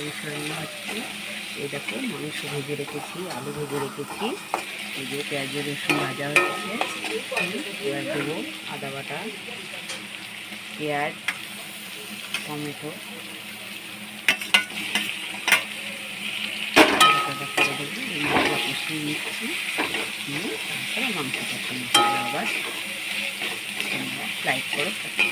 মাংস রান্না হচ্ছে এই দেখো, মাংস ভেজে রেখেছি, আলু ভেজে রেখেছি। এই যে পেঁয়াজ, রসুন ভাজা হচ্ছে পেঁয়াজ দেবো, আদা বাটা, পেঁয়াজ, টমেটো। নিচ্ছি। নিয়ে তারপরে মাংসটা আবার লাইক করে থাকো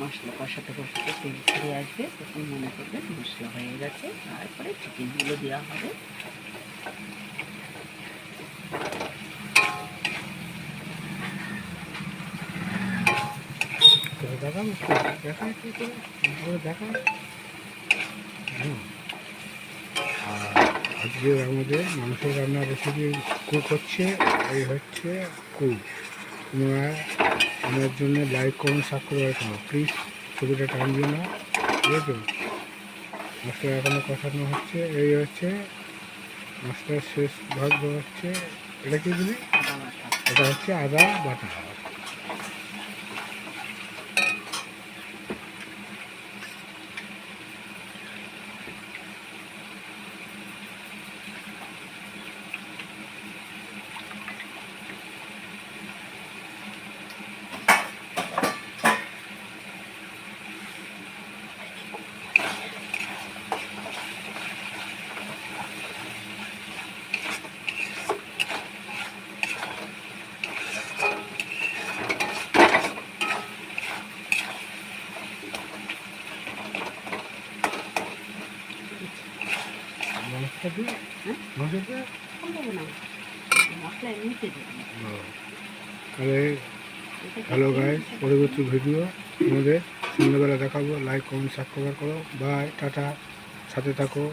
মশলা কষাতে কষাতে তেল ছেড়ে আসবে, তখন মনে করবে মশলা হয়ে গেছে। তারপরে চিকেনগুলো দেওয়া হবে। দেখা দেখা দেখা আজকে আমাদের মাংস রান্নার রেসিপি কুক হচ্ছে, এই হচ্ছে কুক আমার জন্য লাইক করুন সাবস্ক্রাইব করুন প্লিজ ছবিটা টান দিও না। ঠিক আছে? মাস্টার এখনও কষানো হচ্ছে এই হচ্ছে মাস্টার শেষ ভাগ হচ্ছে। এটা কি বলি? এটা হচ্ছে আদা বাটা মাংসটা দিয়ে হ্যাঁ? মাংসটা কম দেবো না মশলা এমনিতে দেবো তাহলে এটা হ্যালো গাই পরবর্তী ভিডিও আমাদের সন্ধ্যাবেলা দেখাবো। লাইক কমেন্ট সাবস্ক্রাইব করো। Bye tata. সাথে থাকো।